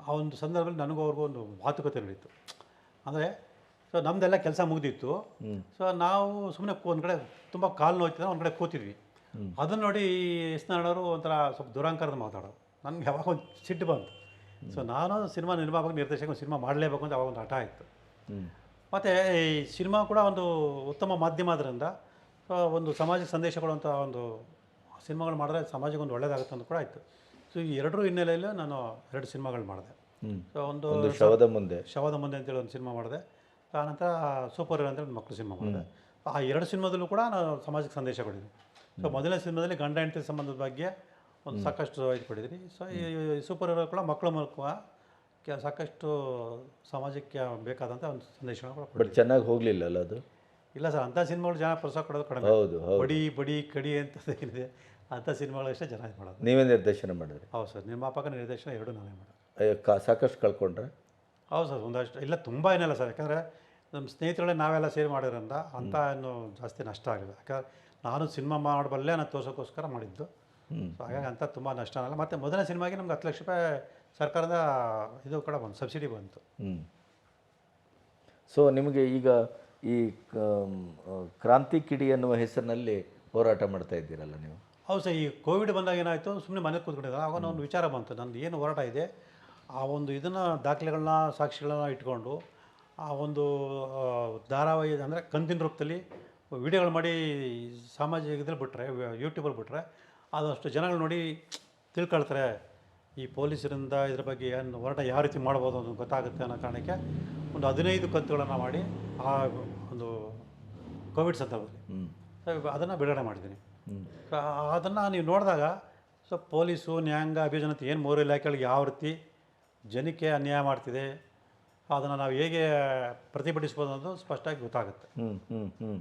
ಆ ಒಂದು ಸಂದರ್ಭದಲ್ಲಿ ನನಗೂ ಅವ್ರಿಗೂ ಒಂದು ಮಾತುಕತೆ ನಡೀತು. ಅಂದರೆ ಸೊ ನಮ್ಮದೆಲ್ಲ ಕೆಲಸ ಮುಗಿದಿತ್ತು. ಸೊ ನಾವು ಸುಮ್ಮನೆ ಒಂದು ಕಡೆ ತುಂಬ ಕಾಲು ನೋಯ್ತಿದ್ರೆ ಒಂದು ಕಡೆ ಕೂತಿದ್ವಿ. ಅದನ್ನು ನೋಡಿ ಎಸ್ ನಾರಾಯಣವರು ಒಂಥರ ಸ್ವಲ್ಪ ದುರಾಂಕಾರದ ಮಾತಾಡೋರು. ನನಗೆ ಯಾವಾಗ ಒಂದು ಸಿಟ್ಟು ಬಂತು. ಸೊ ನಾನು ಸಿನಿಮಾ ನಿರ್ಮಾಪಕ ನಿರ್ದೇಶಕ ಒಂದು ಸಿನಿಮಾ ಮಾಡಲೇಬೇಕು ಅಂತ ಅವಾಗ ಒಂದು ಹಠ ಆಯಿತು. ಮತ್ತು ಈ ಸಿನಿಮಾ ಕೂಡ ಒಂದು ಉತ್ತಮ ಮಾಧ್ಯಮ ಆದ್ದರಿಂದ ಒಂದು ಸಮಾಜಕ್ಕೆ ಸಂದೇಶ ಕೊಡುವಂಥ ಒಂದು ಸಿನಿಮಾಗಳು ಮಾಡಿದ್ರೆ ಸಮಾಜಕ್ಕೆ ಒಂದು ಒಳ್ಳೇದಾಗುತ್ತೆ ಅಂತ ಕೂಡ ಆಯಿತು. ಸೊ ಈ ಎರಡರ ಹಿನ್ನೆಲೆಯಲ್ಲಿ ನಾನು ಎರಡು ಸಿನಿಮಾಗಳು ಮಾಡಿದೆ. ಸೊ ಒಂದು ಶವದ ಮುಂದೆ. ಶವದ ಮುಂದೆ ಅಂತೇಳಿ ಒಂದು ಸಿನಿಮಾ ಮಾಡಿದೆ. ಆನಂತರ ಸೂಪರ್ ಹೀರೋ ಅಂತೇಳಿ ಒಂದು ಮಕ್ಕಳು ಸಿನಿಮಾ ಮಾಡಿದೆ. ಆ ಎರಡು ಸಿನಿಮಾದಲ್ಲೂ ಕೂಡ ನಾನು ಸಮಾಜಕ್ಕೆ ಸಂದೇಶ ಕೊಟ್ಟಿದ್ದೀನಿ. ಸೊ ಮೊದಲನೇ ಸಿನಿಮಾದಲ್ಲಿ ಗಂಡ ಹೆಂಡತಿ ಸಂಬಂಧದ ಬಗ್ಗೆ ಒಂದು ಸಾಕಷ್ಟು ಇದು ಕೊಟ್ಟಿದ್ದೀನಿ. ಸೊ ಈ ಸೂಪರ್ ಹೀರೋ ಕೂಡ ಮಕ್ಕಳ ಮೂಲಕ ಸಾಕಷ್ಟು ಸಮಾಜಕ್ಕೆ ಬೇಕಾದಂಥ ಒಂದು ಸಂದೇಶಗಳು ಕೂಡ ಬಟ್ ಚೆನ್ನಾಗಿ ಹೋಗಲಿಲ್ಲ ಅಲ್ಲ ಅದು? ಇಲ್ಲ ಸರ್ ಅಂಥ ಸಿನಿಮಾಗಳು ಜನ ಪ್ರೋತ್ಸಾಹ ಕೊಡೋದು ಕಡಿಮೆ. ಹೌದು ಹೌದು. ಬಡಿ ಬಡಿ ಕಡಿ ಅಂತ ಏನಿದೆ ಅಂಥ ಸಿನಿಮಾಗಳಷ್ಟೇ ಜನ ಇದು ಮಾಡೋದು. ನೀವೇ ನಿರ್ದೇಶನ ಮಾಡಿದ್ರಿ? ಹೌದು ಸರ್ ನಿರ್ಮಾಪಕ ನಿರ್ದೇಶನ ಎರಡು ನಾವೇ ಮಾಡೋದು. ಅಯ್ಯೋ, ಕಾ ಸಾಕಷ್ಟು ಕಳ್ಕೊಂಡ್ರೆ? ಹೌದು ಸರ್ ಒಂದಷ್ಟು ಇಲ್ಲ ತುಂಬ ಏನಿಲ್ಲ ಸರ್ ಯಾಕಂದರೆ ನಮ್ಮ ಸ್ನೇಹಿತರೊಳಗೆ ನಾವೆಲ್ಲ ಸೇರಿ ಮಾಡಿರೋದ್ರಿಂದ ಅಂಥ ಏನು ಜಾಸ್ತಿ ನಷ್ಟ ಆಗಿಲ್ಲ. ಯಾಕಂದ್ರೆ ನಾನು ಸಿನಿಮಾ ಮಾಡಬಲ್ಲೆ ನಾನು ತೋರ್ಸೋಕ್ಕೋಸ್ಕರ ಮಾಡಿದ್ದು. ಸೊ ಹಾಗಾಗಿ ಅಂಥ ತುಂಬ ನಷ್ಟ ಆಗಲ್ಲ. ಮತ್ತು ಮೊದಲನೇ ಸಿನಿಮಾಗೆ ನಮ್ಗೆ ಹತ್ತು ಲಕ್ಷ ರೂಪಾಯಿ ಸರ್ಕಾರದ ಇದು ಕೂಡ ಬಂತು ಸಬ್ಸಿಡಿ ಬಂತು. ಹ್ಞೂ ಸೊ ನಿಮಗೆ ಈಗ ಈ ಕ್ರಾಂತಿ ಕಿಡಿ ಅನ್ನುವ ಹೆಸರಿನಲ್ಲಿ ಹೋರಾಟ ಮಾಡ್ತಾ ಇದ್ದೀರಲ್ಲ ನೀವು? ಹೌದು ಸರ್, ಈ ಕೋವಿಡ್ ಬಂದಾಗ ಏನಾಯಿತು ಸುಮ್ಮನೆ ಮನೆ ಕೂತ್ಕೊಂಡಿದ್ದ. ಆಗ ಒಂದು ವಿಚಾರ ಬಂತು. ನಂದು ಏನು ಹೋರಾಟ ಇದೆ, ಆ ಒಂದು ಇದನ್ನು ದಾಖಲೆಗಳನ್ನ ಸಾಕ್ಷಿಗಳನ್ನ ಇಟ್ಕೊಂಡು, ಆ ಒಂದು ಧಾರಾವಾಹಿ ಅಂದರೆ ಕಂತಿನ ರೂಪದಲ್ಲಿ ವಿಡಿಯೋಗಳು ಮಾಡಿ ಸಾಮಾಜಿಕ ಇದ್ರಲ್ಲಿ ಬಿಟ್ಟರೆ ಯೂಟ್ಯೂಬಲ್ಲಿ ಬಿಟ್ಟರೆ ಆದಷ್ಟು ಜನಗಳು ನೋಡಿ ತಿಳ್ಕೊಳ್ತಾರೆ, ಈ ಪೊಲೀಸರಿಂದ ಇದ್ರ ಬಗ್ಗೆ ಏನು ಹೋರಾಟ ಯಾವ ರೀತಿ ಮಾಡ್ಬೋದು ಅನ್ನೋದು ಗೊತ್ತಾಗುತ್ತೆ ಅನ್ನೋ ಕಾರಣಕ್ಕೆ ಒಂದು ಹದಿನೈದು ಕಂತುಗಳನ್ನು ಮಾಡಿ ಆ ಒಂದು ಕೋವಿಡ್ ಸಂದರ್ಭದಲ್ಲಿ. ಅದನ್ನು ಬಿಡುಗಡೆ ಮಾಡಿದ್ದೀನಿ. ಅದನ್ನು ನೀವು ನೋಡಿದಾಗ ಸೊ ಪೊಲೀಸು ನ್ಯಾಯಾಂಗ ಅಭಿಜನತೆ ಏನು ಮೂರು ಇಲಾಖೆಗಳಿಗೆ ಯಾವ ರೀತಿ ಜನಕ್ಕೆ ಅನ್ಯಾಯ ಮಾಡ್ತಿದೆ ಅದನ್ನು ನಾವು ಹೇಗೆ ಪ್ರತಿಭಟಿಸ್ಬೋದು ಅನ್ನೋದು ಸ್ಪಷ್ಟವಾಗಿ ಗೊತ್ತಾಗುತ್ತೆ. ಹ್ಞೂ ಹ್ಞೂ ಹ್ಞೂ